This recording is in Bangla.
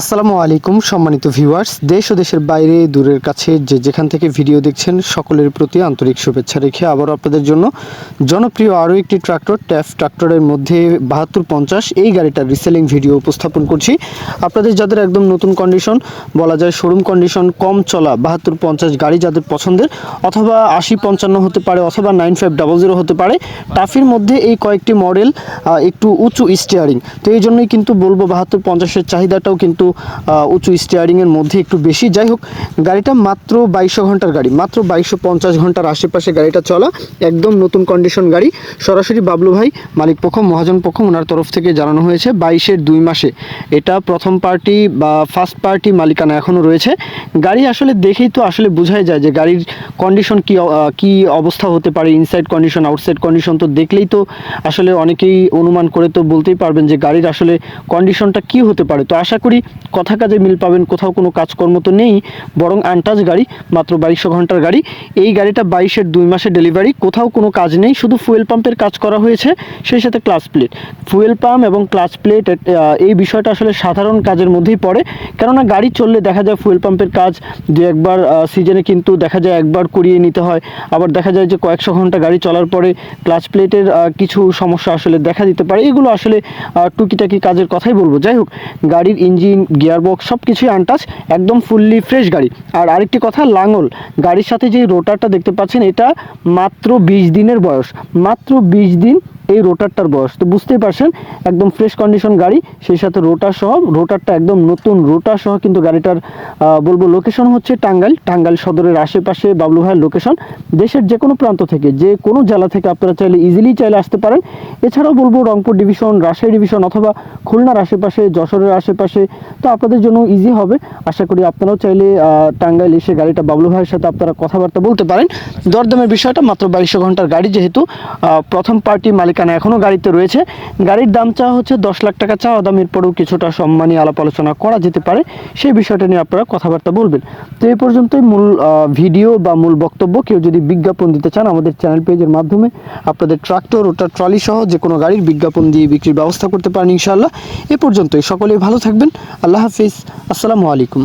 আসসালামু আলাইকুম, সম্মানিত ভিউয়ার্স। দেশ ও দেশের বাইরে দূরের কাছে যে যেখান থেকে ভিডিও দেখছেন, সকলের প্রতি আন্তরিক শুভেচ্ছা রেখে আবারও আপনাদের জন্য জনপ্রিয় আরও একটি ট্রাক্টর, ট্যাফ ট্রাক্টরের মধ্যে বাহাত্তর পঞ্চাশ এই গাড়িটার রিসেলিং ভিডিও উপস্থাপন করছি। আপনাদের যাদের একদম নতুন কন্ডিশন বলা যায় শোরুম কন্ডিশন কম চলা, বাহাত্তর পঞ্চাশ গাড়ি যাদের পছন্দের, অথবা আশি পঞ্চান্ন হতে পারে, অথবা নাইন ফাইভ ডাবল জিরো হতে পারে, টাফির মধ্যে এই কয়েকটি মডেল একটু উঁচু স্টিয়ারিং তো এই জন্যই কিন্তু বলব বাহাত্তর পঞ্চাশের চাহিদাটাও কিন্তু উঁচু স্টিয়ারিংয়ের মধ্যে একটু বেশি। যাই হোক, গাড়িটা মাত্র বাইশশো ঘণ্টার গাড়ি, মাত্র বাইশশো পঞ্চাশ ঘণ্টার আশেপাশে গাড়িটা চলা, একদম নতুন কন্ডিশন গাড়ি। সরাসরি বাবলু ভাই, মালিক পক্ষ, মহাজন পক্ষ, ওনার তরফ থেকে জানানো হয়েছে, বাইশের দুই মাসে। এটা প্রথম পার্টি বা ফার্স্ট পার্টি মালিকানা এখনও রয়েছে। গাড়ি আসলে দেখেই তো আসলে বোঝাই যায় যে গাড়ির কন্ডিশন কি কি অবস্থা হতে পারে ইনসাইড কন্ডিশন আউটসাইড কন্ডিশন তো দেখলেই তো আসলে অনেকেই অনুমান করে তো বলতেই পারবেন যে গাড়ির আসলে কন্ডিশনটা কি হতে পারে। তো আশা করি কথা কাজে মিল পাবেন, কোথাও কোনো কাজকর্ম তো নেই, বরং আনটাচ গাড়ি, মাত্র বাইশশো ঘণ্টার গাড়ি। এই গাড়িটা বাইশের দুই মাসে ডেলিভারি, কোথাও কোনো কাজ নেই, শুধু ফুয়েল পাম্পের কাজ করা হয়েছে, সেই সাথে ক্লাচ প্লেট। ফুয়েল পাম্প এবং ক্লাচ প্লেট এই বিষয়টা আসলে সাধারণ কাজের মধ্যেই পড়ে, কেননা গাড়ি চললে দেখা যায় ফুয়েল পাম্পের কাজ দু একবার সিজনে কিন্তু দেখা যায় একবার করিয়ে নিতে হয়, আবার দেখা যায় যে কয়েকশো ঘণ্টা গাড়ি চলার পরে ক্লাচ প্লেটের কিছু সমস্যা আসলে দেখা দিতে পারে। এগুলো আসলে টুকিটাকি কাজের কথাই বলব। যাই হোক, গাড়ির ইঞ্জিন গিয়ারবক্স সব কিছুই আনটাচ একদম ফুললি ফ্রেশ গাড়ি। আর আরেকটি কথা, লাঙল। গাড়ির সাথে যে রোটারটা দেখতে পাচ্ছেন, এটা মাত্র বিশ দিনের বয়স। মাত্র বিশ দিন এই রোটারটার বয়স। তো বুঝতেই পারছেন, একদম ফ্রেশ কন্ডিশন গাড়ি, সেই সাথে রোটার সহ রোটারটা একদম নতুন রোটার সহ কিন্তু গাড়িটার বলব লোকেশন হচ্ছে টাঙ্গাইল। টাঙ্গাইল সদরের আশেপাশে বাবলু ভাইয়ের লোকেশন দেশের যে কোনো প্রান্ত থেকে, যে কোনো জেলা থেকে আপনারা চাইলে ইজিলি চাইলে আসতে পারেন। এছাড়াও বলব রংপুর ডিভিশন রাজশাহী ডিভিশন অথবা খুলনার আশেপাশে, যশোরের আশেপাশে, তো আপনাদের জন্য ইজি হবে। আশা করি আপনারাও চাইলে টাঙ্গাইল এসে গাড়িটা বাবলু ভাইয়ের সাথে আপনারা কথাবার্তা বলতে পারেন। দরদামের বিষয়টা মাত্র বাইশশো ঘণ্টার গাড়ি যেহেতু প্রথম পার্টি মালিকানা এখনও গাড়িতে রয়েছে। গাড়ির দাম চাওয়া হচ্ছে দশ লাখ টাকা চাওয়া দাম এরপরেও কিছুটা সম্মানী আলাপ আলোচনা করা যেতে পারে। সেই বিষয়টা নিয়ে আপনারা কথাবার্তা বলবেন। তো এই পর্যন্তই মূল ভিডিও বা মূল বক্তব্য। কেউ যদি বিজ্ঞাপন দিতে চান, আমাদের চ্যানেল পেজের মাধ্যমে আপনাদের ট্রাক্টর, ওটা ট্রলি সহ যে কোনো গাড়ির বিজ্ঞাপন দিয়ে বিক্রির ব্যবস্থা করতে পারেন ইনশাআল্লাহ। এ পর্যন্তই। সকলেই ভালো থাকবেন। আল্লাহ হাফিজ। আসসালামু আলাইকুম।